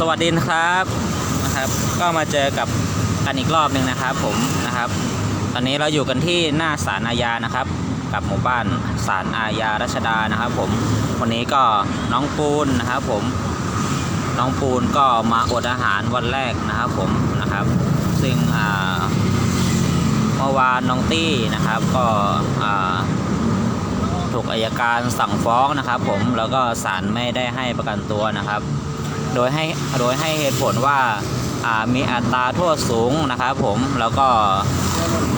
สวัสดีนะครับนะครับก็มาเจอกับกันอีกรอบหนึ่งนะครับผมนะครับ ตอนนี้เราอยู่กันที่หน้าศาลอาญานะครับ กับหมู่บ้านศาลอาญารัชดานะครับ ผมวันนี้ก็น้องปูนนะครับ ผมน้องปูนก็มาอดอาหารวันแรกนะครับ ผมนะครับ ซึ่งเมื่อวานน้องตี้นะครับ ก็ถูกอายการสั่งฟ้องนะครับ ผมแล้วก็ศาลไม่ได้ให้ประกันตัวนะครับ โดยให้โดยให้เหตุผลว่าามีอัตราโทษสูงนะครับผมแล้วก็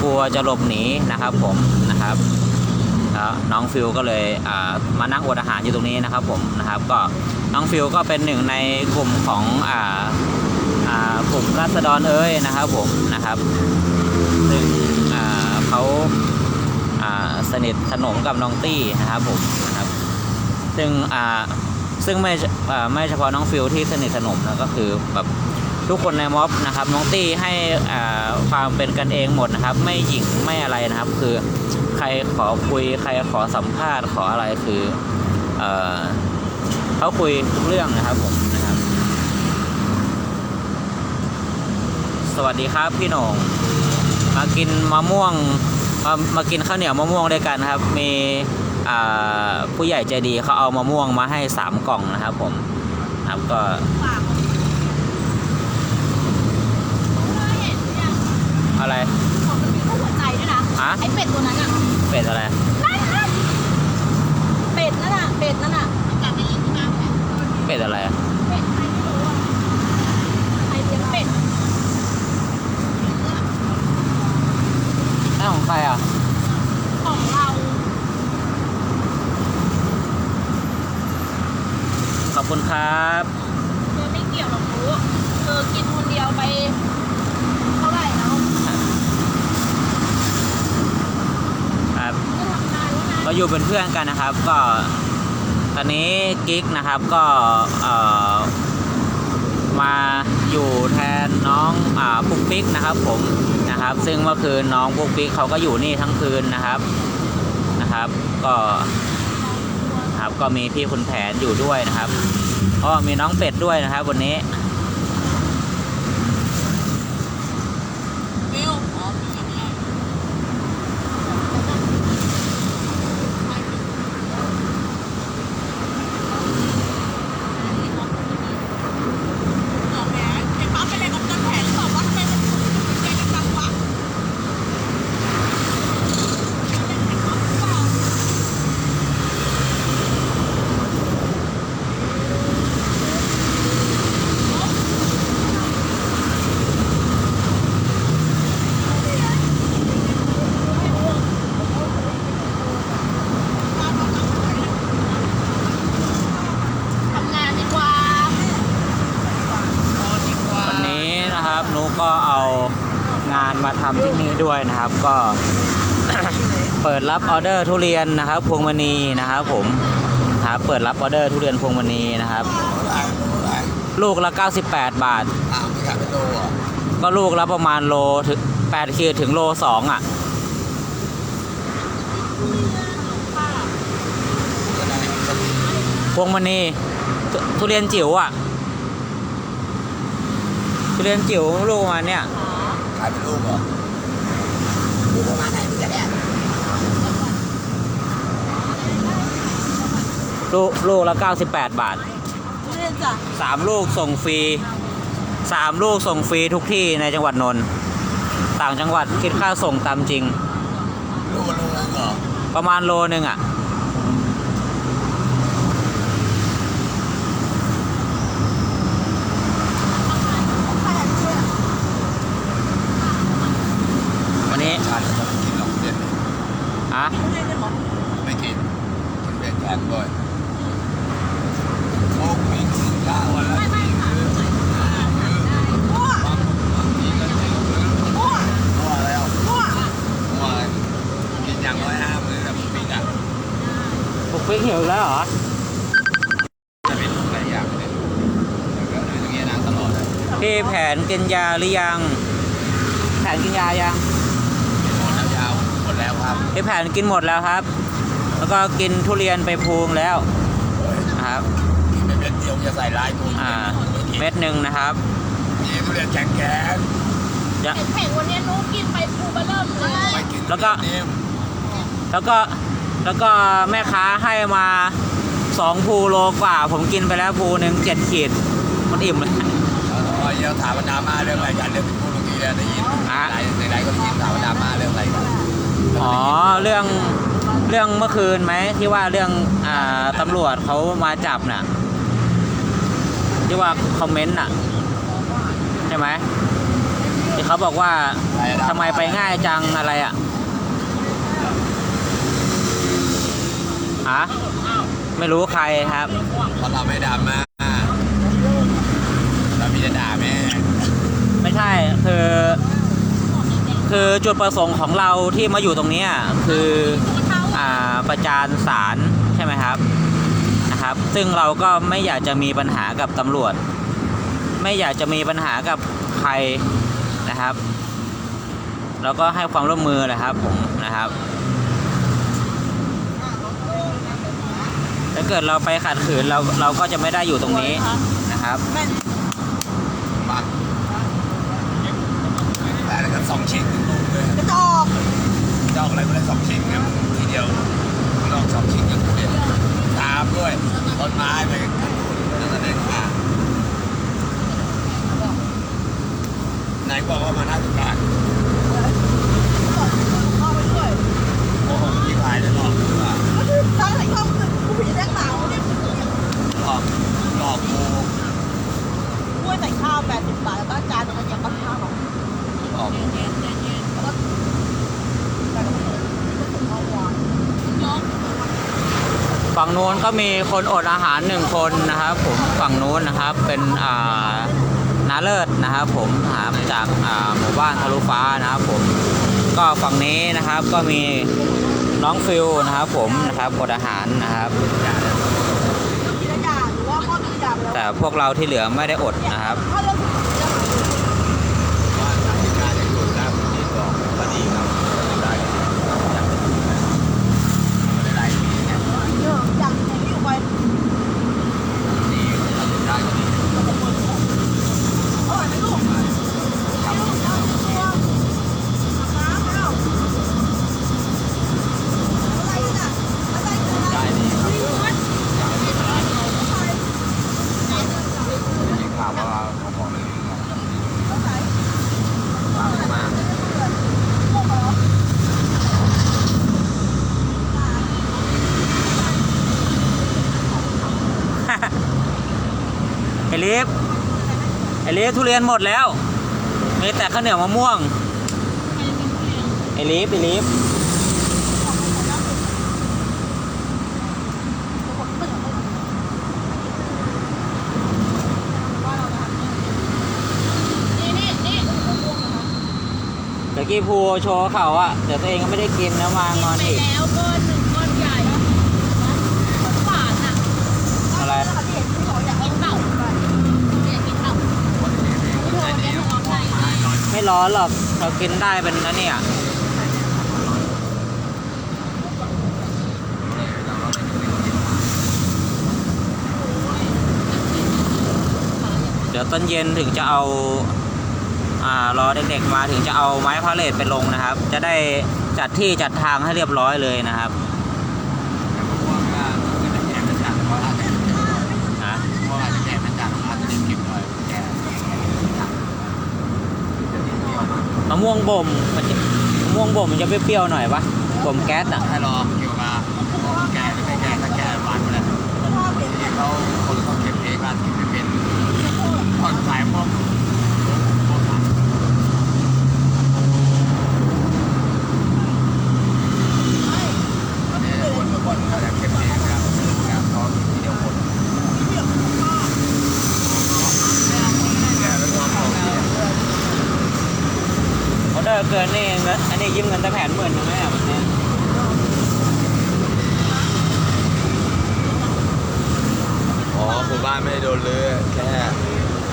กลัวจะหลบหนีนะครับผมนะครับน้องฟิลก็เลยมานั่งอดอาหารอยู่ตรงนี้นะครับผมนะครับก็น้องฟิลก็เป็นหนึ่งในกลุ่มของกลุ่มราษฎรเอ้ยนะครับผมนะครับซึ่งเขาาสนิทสนมกับน้องตี้นะครับผมนะครับซึ่งอ ซึ่งไม่ไม่เฉพาะน้องฟิลที่สนิทสนมนะก็คือแบบทุกคนในม็อบนะครับน้องตี้ให้ความเป็นกันเองหมดนะครับ ไม่หยิ่งไม่อะไรนะครับ คือใครขอคุยใครขอสัมภาษณ์ขออะไรคือเอเขาคุยทุกเรื่องนะครับผมนะครับ สวัสดีครับพี่หน่งมากินมะม่วงมามากินข้าวเหนียวมะม่วงด้วยกันครับ มี ผู้ใหญ่ใจดีเขาเอามะม่วงมาให้สามกล่องนะครับ ผมครับก็ฝากอะไรของมันมีรูปหัวใจด้วยนะฮะไอเป็ดตัวนั้นอะเป็ดอะไรนั่นนั่นเป็ดนั่นอะเป็ดนั่นอะกลับไปยิงที่น้ำเนี่ยเป็ดอะไรเป็ดใครไม่รู้อะใครเลี้ยงเป็ดนั่นของใครอะ ของเรา ขอบ คุณครับเธอไม่เกี่ยวหรอกรู้เธอกินคนเดียวไป เท่าไหร่แล้วครับจะทำงานแล้วนะก็อยู่เป็นเพื่อนกันนะครับ ก็ ตอนนี้กิ๊กนะครับก็เอ่อมาอยู่แทนน้องอ่าปุ๊กปิ๊กนะครับ ผมนะครับ ซึ่งเมื่อคืนน้องปุ๊กปิ๊กเขาก็อยู่นี่ทั้งคืนนะครับนะครับ ก็ครับ ก็มีพี่คุณแผนอยู่ด้วยนะครับก็มีน้องเป็ดด้วยนะครับ วันนี้ วิวอ๋อมีอย่างนี้ต่อแผนไอ้ปั๊บเป็นอะไรกับต้นแผนหรือเปล่าวะทำไมมันใจกันจังวะ ทำงานดีกว่า วันนี้นะครับนุ กก็เอางานมาทำที่นี่ด้วยนะครับ ก็ เปิดรับออเดอร์ทุเรียนนะครับพวงมณีนะครับ ผมครับเปิดรับออเดอร์ทุเรียนพวงมณีนะครับ ลูกละ 98 บาทอ้าวไม่ขายเป็นโลเหรอก็ลูกละประมาณโลถึง8ขีดถึงโล2อะจะได้จะมีพวงมณีททุเรียนจิ๋วอะ ทุเรียนจิ๋วลูกประมาณเนี้ยขายเป็นลูกเหรอลูกประมาณไหนมึงจะแดกลูกลูกละ 98 บาทเรียนจ้ะสามลูกส่งฟรีสามลูกส่งฟรีทุกที่ในจังหวัดนนท์ต่างจังหวัดคิดค่าส่งตามจริง ลูกละโลนึงเหรอประมาณโลนึงอะันนี้ชาติจะไม่กินหรอกเด็ดอะไม่กินมันเป็นแข็งด้วยโอ้มีกินข้าวันละสี่มื้อมั่วบางทีก็ไม่รู้เรื่องมั่วแล้วมั่วอะไรกินอย่างน้อยห้ามื้อนะมึงปีกอะปุกปิ๊กหิวแล้วเหรอจะเป็นหลายอย่างเลยแล้วก็อยู่ตรงนี้นะตลอดเลยพี่แผนกินยาหรือยัง แผนกินยายัง หมดแล้วยาวหมดแล้ว ครับพี่แผนกินหมดแล้วครับ แล้วก็กินทุเรียนไปพูงแล้วโอ้ยนะครับกินไปเป็นเดียวจะใส่ลายมืออ่าไม่กินเม็ดหนึ่งนะครับมีทุเรียนแข็งแกงจะเห็นแผงวันนี้นุ๊กกินไปภูเบอร์เริ่มเลยไปกินแล้วก็นิ่มแล้วก็แล้วก็แม่ค้าให้มาสองภูโลกว่า ผมกินไปแล้วภูหนึ่งเจ็ดขีดมันอิ่มเลยเออเดี๋ยวถามว่าดราม่าเรื่องอะไรกันเรื่องที่พูดเมื่อกี้เนี่ยได้ยินอะไหนไหนๆก็ได้ยินถามว่าดราม่าเรื่องอะไรกัน อ๋อเรื่องเรื่องเมื่อคืนไหมที่ว่าเรื่องอ่าตำรวจเขามาจับน่ะ ที่ว่าคอมเมนต์น่ะใช่ไหมที่เขาบอกว่าทำไมไปง่ายจังอะไรอะฮะไม่รู้ใครครับเพราะเราไม่ดราม่าเรามีแต่ด่าแม่ไม่ใช่คือ คือจุดประสงค์ของเราที่มาอยู่ตรงนี้คืออ่าประจานศาลใช่ไหมครับนะครับ ซึ่งเราก็ไม่อยากจะมีปัญหากับตำรวจ ไม่อยากจะมีปัญหากับใครนะครับเราก็ให้ความร่วมมือแหละครับผมนะครับถ้าเกิดเราไปขัดขืนเราเราก็จะไม่ได้อยู่ตรงนี้นะครับ มาแต่แล้วก็สองชิ้นถึงลูกเลยกระจอกเจ้าอะไรไม่ได้สองชิ้นเนี่ยทีเดียวลองสองชิ้นกับทุเรียนตามด้วยต้นไม้ไปแล้วก็เดินผ่านไหนบอกว่ามาหน้าตุกการเข้าไปด้วยโอ้โหที่ขายจะหลอกหรือเปล่าถ้าไหนเข้าคือกูผีแดงหนาวเนี่ยหลอกหลอกกูกล้วยใส่ข้าว80บาทแล้วก็จานนึงมันยังก็ข้าวหร อกหลอกฝั่งนู้นก็มีคนอดอาหารหนึ่งคนนะครับ ผมฝั่งนู้นนะครับเป็นอ่านาเลิศนะครับ ผมนะครับจากอ่าหมู่บ้านทะลุฟ้านะครับ ผมก็ฝั่งนี้นะครับก็มีน้องฟิลนะครับ ผมนะครับอดอาหารนะครับกินยาหรือว่าข้อกินยาไปแล้วแต่พวกเราที่เหลือไม่ได้อดนะครับ ถ้าเรื่อง ว่าทางที่การจะหยุดแล้วที่บอกก็ดีครับได้อยากไม่ได้ดีไง เยอะอย่างที่อยู่ไป ดีถ้าหยุดได้ก็ดี อร่อยไหมลูก ครับ น้ำแล้วอะไรน่ะอะไรน่ะ ได้ดีครับมีข่าวว่าเขาบอกเลยข่าวมา ไอลิฟไอลิ ฟทุเรียนหมดแล้วมีแต่ข้าวเหนียวมะม่วงไอลิฟไอลิฟเดี๋ยวกี้ภูโชว์เขาอะเดี๋ยวตัวเองก็ไม่ได้กินนะมางอนอีกแล้วก้อนหนึ่งก้อนใหญ่ก้อนหวานอะ อะไร เห็นที่เขาอยากกินเต่าอยากกินเต่าเธอเนี่ยออกไป ไม่ ร้อนหรอกเรากินได้เป็นนะเนี่ยเดี๋ยวตอนเย็นถึงจะเอาอ่ารอเด็กๆมาถึงจะเอาไม้พาเลทไปลงนะครับ จะได้จัดที่จัดทางให้เรียบร้อยเลยนะครับ ม่วงบ่มมันจะมะม่วงบ่มมันจะเปรี้ยวๆหน่อยปะบ่มแก๊สอะ ให้รอเกียวกับแก่หรือไม่แก่ถ้าแก่หวานไปแล้วที่เขาคนเขาเก็บเองการเก็บไม่เป็นตอนขายพวกพวกผักเนี่ยคนเมื่อก่อนเขาจะเก็บเองนะครับนะครับเขาทีเดียวหมดเนี่ยเป็นความของที่ ออเกินนี่เงินอันนี้ยืมเงินตะแผนหมื่นยังไหมอะวันนี้อ๋อหมู่บ้านไม่ได้โดนเลือแค่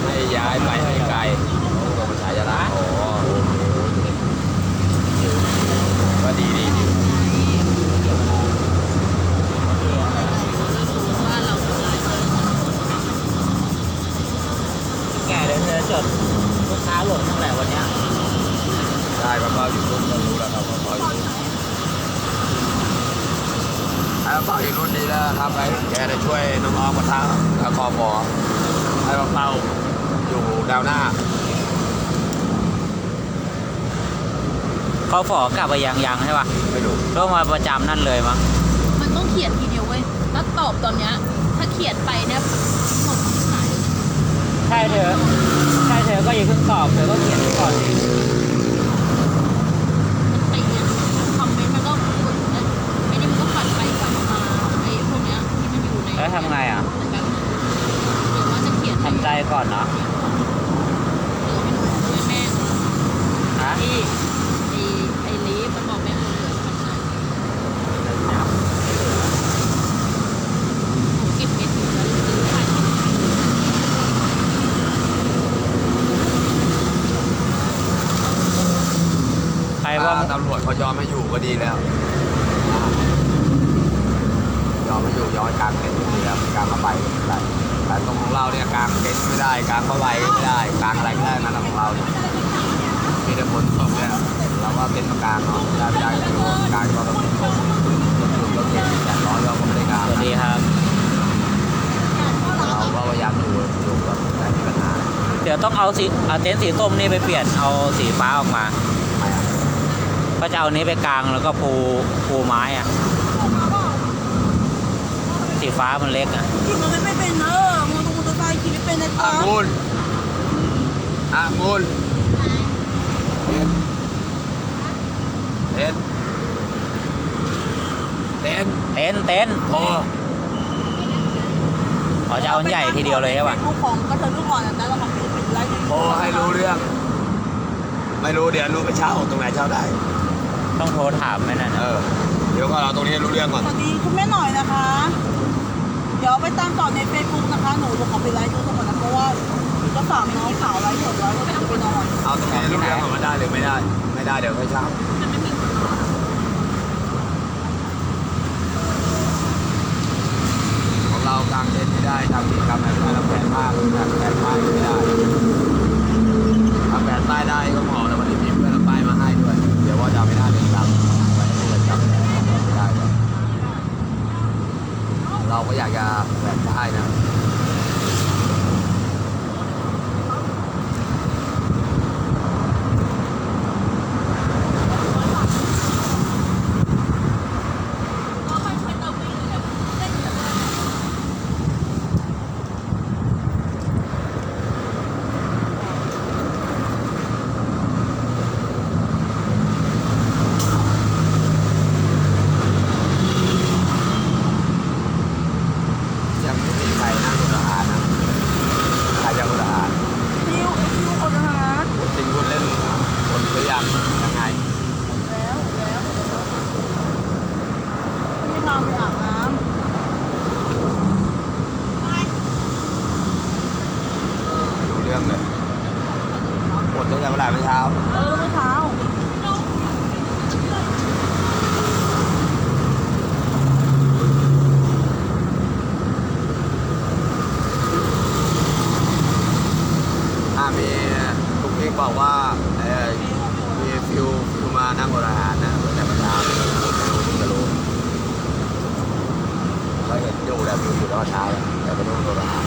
ให้ย้ายไปให้ไกลต้องกรมประชาละอ๋อก็ดีดีดี กิดลูกค้าหล่นตั้งแต่วันเนี้ย ได้มะพร้าวอยู่รุ่นก็รู้แล้วครับมะพร้าวอยู่รุ่นให้มะพร้าวอยู่รุ่นนี้แล้วครับไอ้แกจะช่วยน้องๆมาทางแล้วคอฟอให้มะพร้าวอยู่แนวหน้า เขาฝอกลับไปยังยังใช่ปะไม่รู้ก็มาประจำนั่นเลยมั้งมันต้องเขียนทีเดียวเว้ยถ้าตอบตอนเนี้ยถ้าเขียนไปเนี่ยหมดที่ไหนใช่เธอใช่เธอก็อย่าเพิ่งตอบเธอก็เขียนไว้ก่อนดิมันตีอะคอมเมนต์มันก็กดนะไอ้นี่มันก็ปัดไปปัดมาไอ้พวกเนี้ยที่มันอยู่ในแล้วทำไงอะแต่แบบเดี๋ยวว่าจะเขียนทำใจก่อนเนาะ เดี๋ยวให้หนูช่วยแม่หน่อย ฮะ ที่ไอ้ไอ้ลีฟมันบอกแม่หนูเหลือทำไงหนูเก็บเม็ดอยู่แล้วซื้อไป ใครว่า ถ้าตำรวจเขายอมไม่อยู่ก็ ดีแล้วยอมไม่อยู่ย้อมให้กลางเต็นท์ดีแล้วกลางผ้าใบไม่ได้แต่ตรงของเราเนี่ยกลางเต็นท์ไม่ได้กลางผ้าใบไม่ได้กลางอะไรไม่ได้นะของเราเนี่ยมีแต่ฝนตกเนี่ยเราก็เต็นมากลางเนาะไม่ได้ไม่ได้ก็ไม่รู้กลางก็ต้องฝนตกรถหยุดรถเข็นแต่ร้อนเราก็ไม่ได้กลางสวัสดีครับเราก็พยายามอยู่อยู่แบบไม่มีปัญหาเดี๋ยวต้องเอาสีเอาเต็นท์สีส้มนี่ไปเปลี่ยนเอาสีฟ้าออกมา ก็จะเอานี้ไปกลางแล้วก็ปูปูไม้อะสีฟ้ามันเล็กอะขี่มันไม่เป็นเนอะมอเตอร์มอเตอร์ไซค์ขี่ไม่เป็นนะอะจ๊ะงูนอะงูนเต็นท์เต็นท์เต็นท์เต็นท์โอ้อ๋อจะเอาอันใหญ่ทีเดียวเลยใช่ปะลูกของก็เธอลูกอ่อนนะเราบอกเป็นเป็นไรโอ้ให้รู้เรื่อง ไม่รู้เดี๋ยวรู้ไปเช่าตรงไหนเช่าได้ ต้องโทรถามไหมนั่นเอน่ะอ เดี๋ยวก็เราตรงนี้ให้รู้เรื่องก่อน สวัสดีคุณแม่หน่อยนะคะ เดี๋ยวไปตามต่อในเฟซบุ๊กนะคะ หนูจะขอไปไลฟ์ดูก่อนนะเพราะว่าก็ฝากน้องข่าวไลฟ์สดแล้วก็จะไปนอนเอาตรงนี้ให้รู้เรื่องก่อนว่าได้หรือไม่ได้ ไม่ได้เดี๋ยวให้เช่ามันไม่มีคนนอนของเรากลางเต็นท์ไม่ได้ทำกิจกรรมอะไรไม่ได้เราแผนมากแบบแผนป้ายไม่ได้ทำแผนป้ายได้ก็เหมาะแล้ววันนี้มีเพื่อนเอาป้ายมาให้ด้วย เดี๋ยวว่าจะเอาไปหน้าเรือนจำไว้ให้เรือนจำไม่ได้ครับ เราก็อยากจะแผนป้ายนะ ยังไม่มีใครนั่งรถอาหารนะใครจะรถอาหาร คิวคิวคนนะคะ คุณจริงคุณเล่นคนหรือยังยังไง แล้วแล้วไม่ทำไปอาบน้ ดูเรื่องเลยหมดตั้งแต่เวลาเมื่อเช้าำเออเมื่อเช้า อ่ามีทุกทีบอกว่าเออมีฟิวฟิวมานั่งรถอาหารนะตั้งแต่เมื่อเช้าไม่รู้จะรู้ เราเห็นอยู่แล้วฟิวอยู่ตอนเช้าแล้วแต่ไม่รู้รถอาหาร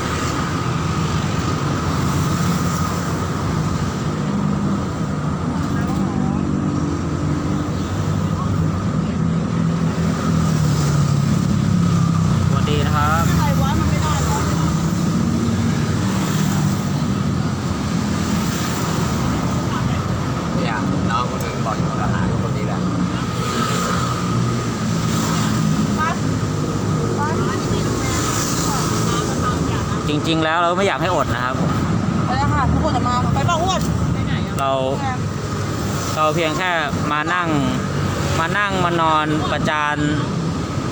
สวัสดีนะครับ ใครวะมันไม่ได้หรอ เนี่ยน้องคนหนึ่งบอกอยู่รถอาหารก็คนนี้แหละ ปั๊บปั๊บ จ ริง ๆ แล้วเราไม่อยากให้อดนะครับผมไปแล้วค่ะทุกคนจะมาไปเปล่าอ้วนไปไหนอะเราเราเพียงแค่มานั่งมานั่งมานอนประจาน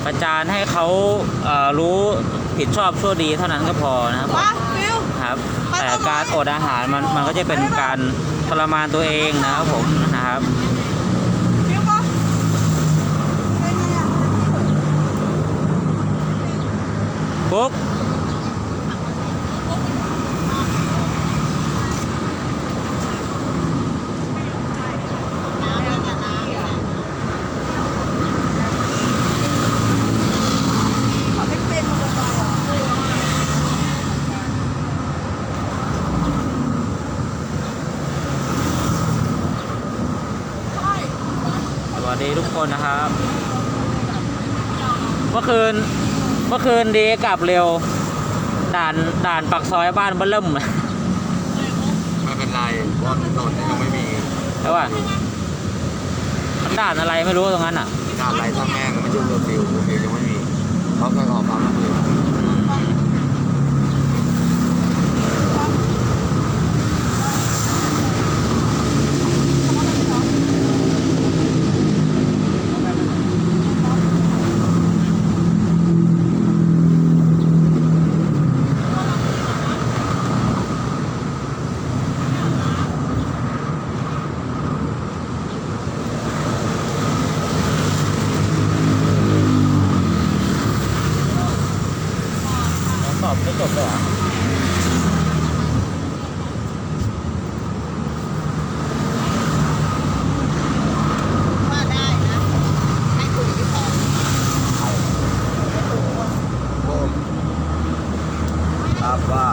ประจานให้เขาเอ่อรู้ผิดชอบชั่วดีเท่านั้นก็พอนะครับปั๊บฟิว ครับแต่การอดอาหารมันมันก็จะเป็นการทรมานตัวเองนะครับผมนะครับ ฟิวปั๊บไปไงอะ ปุ๊ก ทุก คนนะครับ เมื่อคืน เมื่อคืนดีกลับเร็ว ด่านด่านปักซอยบ้านเบิ่มเริ่มไม่เป็นไรเพราะถนนยังไม่มีใช่ป่ะมันด่านอะไรไม่รู้ตรงนั้นอะด่านไรถ้าแม่งไม่ใช่เรือฟิวเรือฟิวยังไม่มีเขาเคยขอความร่วมมือ สอบไม่จบเลยเหรอ ว่าได้นะ ให้คุยที่พอ ครับว่า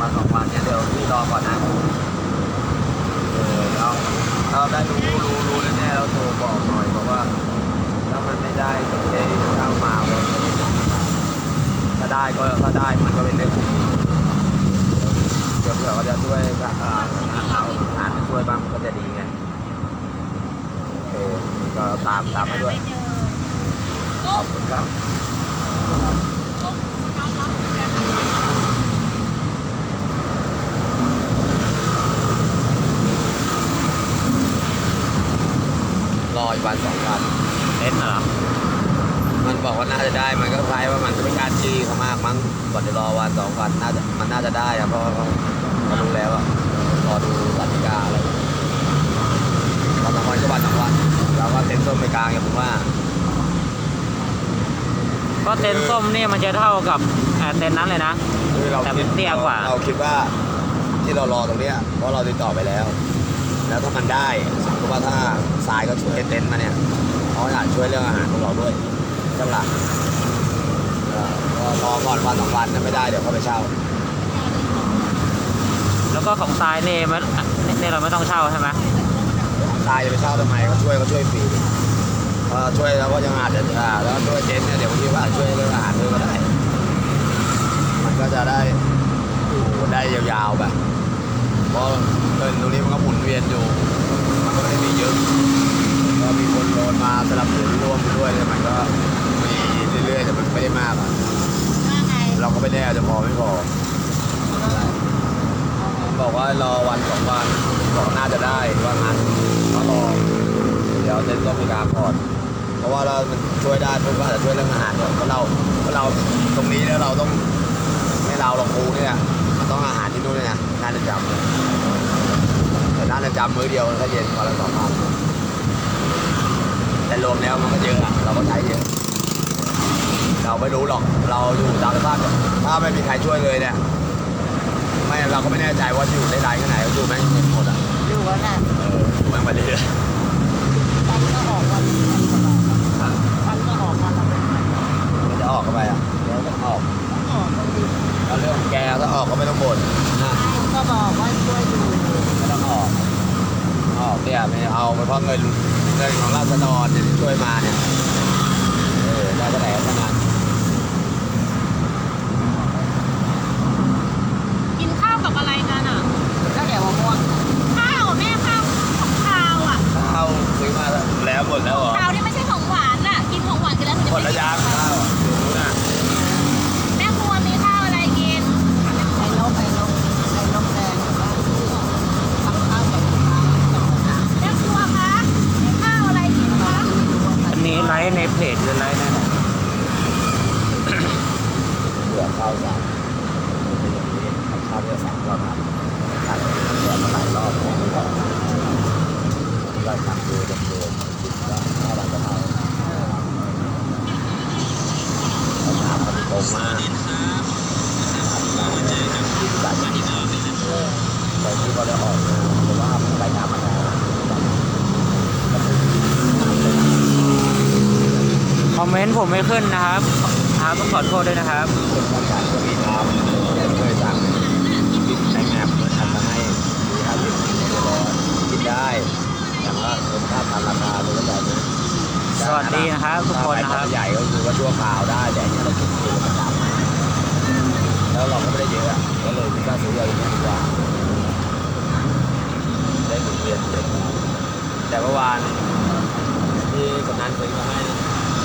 มาสองวันเนี่ยเดี๋ยวพี่รอก่อนนะ เออเราเราได้รู้รู้รู้แน่ๆเราโทรบอกหน่อยบอกว่า ถ้ามันไม่ได้ก็ไม่ได้เข้ามาเลยถ้าได้ก็ถ้าได้มันก็เป็นเรื่องของพี่เดี๋ยวเผื่อเขาจะช่วยก็อ่าเอาหารช่วยบ้างก็จะดีไงโอเคก็ตามตามมาด้วย ขอบคุณครับรออีกวันสองวันเล่นเหรอมันบอกว่าน่าจะได้มันก็คล้ายว่ามันจะไม่กล้ารจี้เขามากมั้งก่อนจะรอวันสองวันน่าจะมันน่าจะได้อะเพราะว่าเขาเขารู้แล้วอะรอดูกติกาอะไรวันสองวันก็วันสองวันเราก็เต็นท์ส้มไปกลางอย่างผมว่า ก็เต็นท์ส้มนี่มันจะเท่ากับเอ่อเต็นท์นั้นเลยนะ คือเราแต่คิดเตี้ยกว่า เราคิดว่าที่เรารอตรงเนี้ยเพราะเราติดต่อไปแล้ว แล้วถ้ามันได้สมมติว่าถ้าทรายก็ช่วยเต็นท์มาเนี่ยเขาอาจช่วยเรื่องอาหารของเราด้วยใช่ปะล่ะเออก็รอก่อนวันสองวันถ้าไม่ได้เดี๋ยวเขาไปเช่า แล้วก็ของทรายนี่มันนี่เราไม่ต้องเช่าใช่ไหมตายจะไปเช่าทำไมก็ช่วยก็ช่วยฟรีก็ ช่วยแล้วก็ยังอาจจะอ่าแล้วช่วยเต็นเนี่ยเดี๋ยวบางทีว่าช่วยเรื่องอาหารด้วยก็ได้ มันก็จะได้ได้ยาวๆแบบเพราะเงินตรงนี้มันก็หมุนเวียนอยู่ มันก็ไม่ได้มีเยอะก็มีคนโดนมาสลับสนุนร่วมด้วยเลยมันก็มีเรื่อยๆแต่มันไม่ได้มากเราก็ไม่แน่จะพอไม่พอบอกว่ารอวันสองวันบอกน่าจะได้ว่างั้นก็รอเดี๋ยวเต้นต้องมีการก่อน เพราะว่าเรามันช่วยได้เพราะว่าจะช่วยเรื่องอาหารก่อนเพราะเราเพราะเราตรงนี้เนี่ยเราต้องไม่เราเราครูเนี่ยมันต้องอาหารที่นู่นเนี่ยนะน่าจะจำแต่น่าจะจำมื้อเดียวถ้าเย็นวันละสองพันแต่รวมแล้วมันก็เยอะอะเราก็ใช้เยอะเราไม่รู้หรอกเราอยู่ตามสภาพถ้าไม่มีใครช่วยเลยเนี่ยไม่เราก็ไม่แน่ใจว่าจะอยู่ได้นานแค่ไหนก็อยู่แม่งเห็นหมดอะอยู่ว่าน่ะเอออยู่แม่งไปเรื่อย ฟันก็ออกวันฟันก็ออกวันละเป็น ๆมันจะ ออกเข้าไปอะเดี๋ยวต้องออกออกก็ดีแล้วเรื่องของแกถ้าออกก็ไม่ต้องบ่นนะก็บอกว่าช่วยดูไม่ต้องออกออกเนี่ยไม่เอาไปเพราะเงินเงินของราษฎรเนี่ยที่ช่วยมาเนี่ยเออได้ก็ไหนเท่านั้นกินข้าวกับอะไรกันอะก็เดี๋ยวมะม่วงข้าวแม่ข้าวของข้าวอะข้าวซื้อมาแล้วหมดแล้วเหรอข้าวนี่ไม่ใช่ของหวานน่ะกินของหวานกันแล้วถึงหมจะดแล้วยังข้าวอะอยู่นู้นน่ะ แม่ครัวมีข้าวอะไรกินไข่นกไข่นกไข่นกแดงหรือว่าทำข้าวกับแม่ครัวคะมีข้าวอะไรกินคะ อันนี้ไลฟ์ในเพจหรือไลฟ์ในไหน เบื่อข้าวสารเป็นอย่างนี้ข้าวเบื่อสามรอบครับตัดเบื่อมาหลายรอบแล้วก็ก็ทำดูเดิมๆคิดว่าถ้าเราจะเอาเราถามกันตรงมากแต่ที่เขาได้ออกมาเพราะว่ามันไปตามมาแล้ว คอมเมนต์ ผมไม่ขึ้นนะครับครับต้องขอโทษด้วยนะครับเป็นประกาศก็มีทำแต่เคยสั่งกินแข่งแอบทำมาให้มีห้าสิบกิโลกินได้แต่ว่าเออถ้าทำราคาตัวก็แบบนี้สวัสดีนะครับทุกคนนะครับถ้าใหญ่ก็คือว่าชั่วคราวได้แต่อันนี้เรากินเองประจำแล้วเราก็ไม่ได้เยอะอะก็เลยคิดว่าซื้อเอาอย่างนี้ดีกว่าได้หมุนเวียนเด็กแต่เมื่อวานที่คนนั้นซื้อมาให้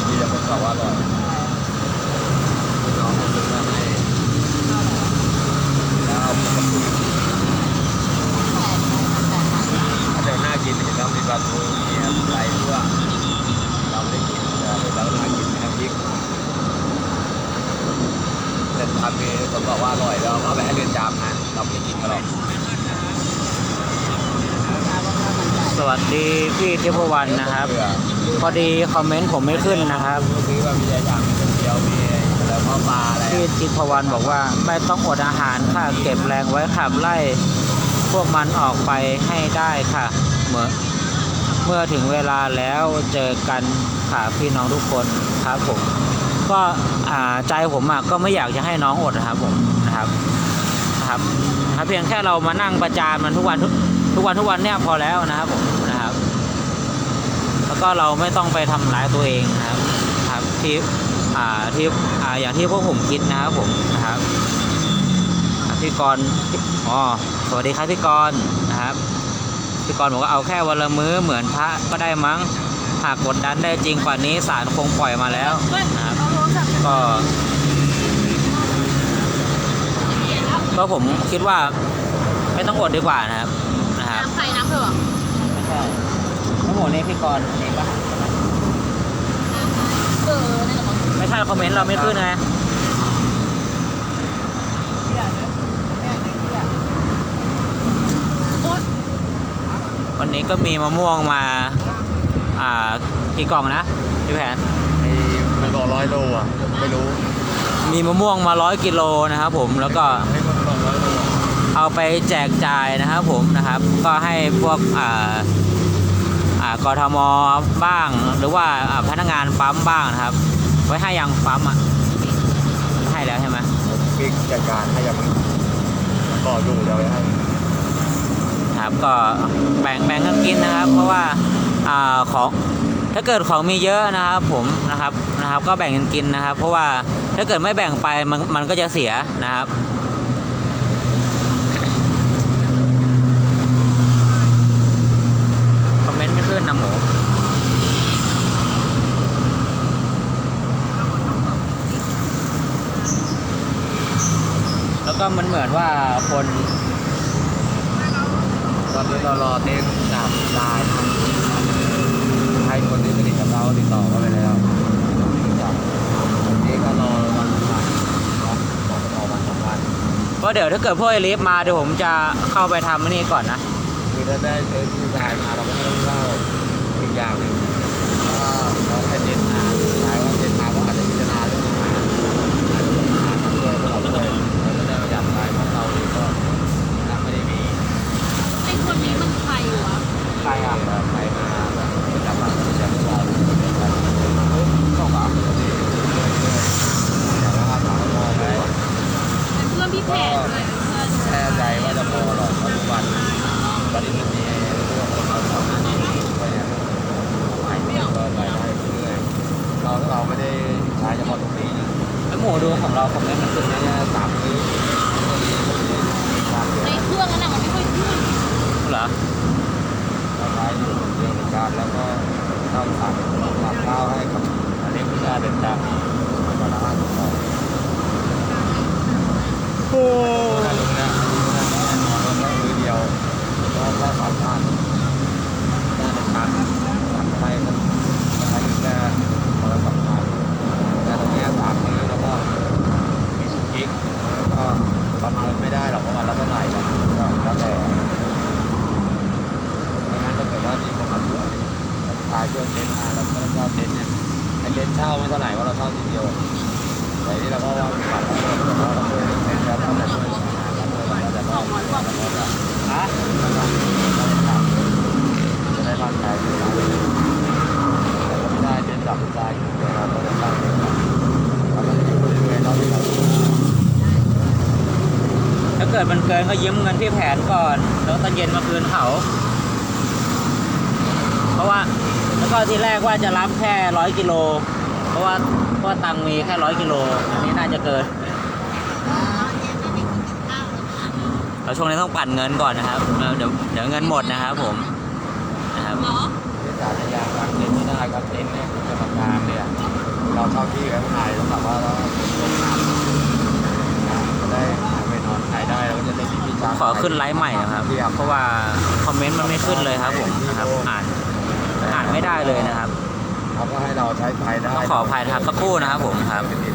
มีแต่คนบอกว่าอร่อยน้องเขาซื้อมาให้แล้วเอามาปรุงถ้าเดี๋ยวน่ากินเห็นแล้วมีปลาทูมีอะไรด้วยเราไม่ได้กินแต่เราน่ากินน้ำพริกแต่ทำมีคนบอกว่าอร่อยแล้วเอาไปให้เรือนจำนะเราไม่กินกันหรอก ส วัสดีพี่เทพวันนะครับ พอดีคอมเมนต์ผมไม่ขึ้นนะครับเมื่อกี้ว่ามีอะไรอย่างเดียวมีแล้วก็ปลาอะไรพี่ทิพวันบอกว่าไม่ต้องอดอาหารค่ะ เก็บแรงไว้ขับไล่ พวกมันออกไปให้ได้ค่ะ เมื่อเมื่อถึงเวลาแล้วเจอกันค่ะพี่น้องทุกคนครับผม ก็ใจผมอะก็ไม่อยากจะให้น้องอดนะครับผมนะครับนะครับเพียงแค่เรามานั่งประจานมันทุกวันทุก ทุกวันทุกวันเนี่ยพอแล้วนะครับผมนะครับ แล้วก็เราไม่ต้องไปทำร้ายตัวเองนะครับครับที่อ่าที่อ่าอย่างที่พวกผมคิดนะครับผมนะครับพี่กรณ์อ๋อสวัสดีครับพี่กรณ์นะครับพี่กรณ์บอกว่าเอาแค่วันละมื้อเหมือนพระก็ได้มั้งหากกดดันได้จริงกว่านี้ศาลคงปล่อยมาแล้วนะครับก็ก็ผมคิดว่าไม่ต้องอดดีกว่านะครับ นะครับน้ำใครน้ำเถอะไม่ใช่ทั้งหมดนี้พี่กรณ์เองปะเออนั่นแหละมั้งไม่ใช่คอมเมนต์เราไม่ขึ้นไงโอ๊ยวันนี้ก็มีมะม่วงมา อ่า กี่กล่องนะพี่แผนไอ้มันบอกร้อยโลอะ ไม่รู้ มีมะม่วงมาร้อยกิโลนะครับผมแล้วก็ เอาไปแจกจ่ายนะครับผมนะครับ ก็ให้พวกอ่าอ่ากทมบ้าง หรือว่าอ่าพนักงานปั๊มบ้างนะครับ ไว้ให้ยังปั๊มอะให้แล้วใช่ไหมปิ๊กจัดการให้ยังต่ออยู่เดี๋ยวไว้ให้ครับก็แบ่งแบ่งกันกินนะครับ เพราะว่าอ่าของถ้าเกิดของมีเยอะนะครับผมนะครับนะครับ ก็แบ่งกันกินนะครับ เพราะว่าถ้าเกิดไม่แบ่งไปมันมันก็จะเสียนะครับ คอมเมนต์ไม่ขึ้นนะหมู แล้ว ก็มันเหมือนว่าคน ตอนนี้เรารอเทสสามลายให้คนที่สนิทกับเราติดต่อเข้าไปแล้วจากนี้ก็รอวันผ่านเนาะบอกรอวันสองวันเพราะเดี๋ยวถ้าเกิดพวกไอลิฟมาเดี๋ยวผมจะเข้าไปทำอันนี่ก่อนนะ คือถ้าได้เจอที่ชายมาเราก็ไม่ต้องเล่าอีกอย่างหนึ่ง ใครอะใครมาแบบประจำวันประจำวันต้องมาแต่ว่าถามว่าพอไหมเป็นเพื่อนพี่แผนเลยเพื่อนแน่ใจว่าจะพอหรอกเพราะทุกวันวันนี้มันมีเรื่องของเราทำไปเนี่ยไปก็ไปได้เรื่อยๆเราเราไม่ได้ใช้เฉพาะตรงนี้แล้วหมูดูของเราคอมเมนต์มันขึ้นไหมแค่สามมื้อการในเครื่องนั่นน่ะมันไม่ค่อยขึ้น ถ้าเกิดมันเกินก็ยืมเงินที่แผนก่อน แล้วตอนเย็นมาคืนเขา เพราะว่าแล้วก็ที่แรกว่าจะรับแค่ร้อยกิโล เพราะว่าเพราะตังมีแค่ร้อยกิโล อันนี้น่าจะเกินเราช่วงนี้ต้องปั่นเงินก่อนนะครับเดี๋ยวเดี๋ยวเงินหมดนะครับผมนะครับ เดี๋ยวจ่ายยาครับเงินไม่ได้ครับเต็นเย เราเข้าที่กันถ่ายแล้วแบบว่าเราลงน้ำจะได้ไปนอนถ่ายได้แล้วก็จะได้มีที่ชาร์จขอขึ้นไลฟ์ใหม่นะครับ เพราะว่าคอมเมนต์มันไม่ขึ้นเลยครับผมนะครับอ่านอ่านไม่ได้เลยนะครับเขาก็ให้เราใช้ไฟได้ต้องขออภัยนะครับสักครู่นะครับผมครับ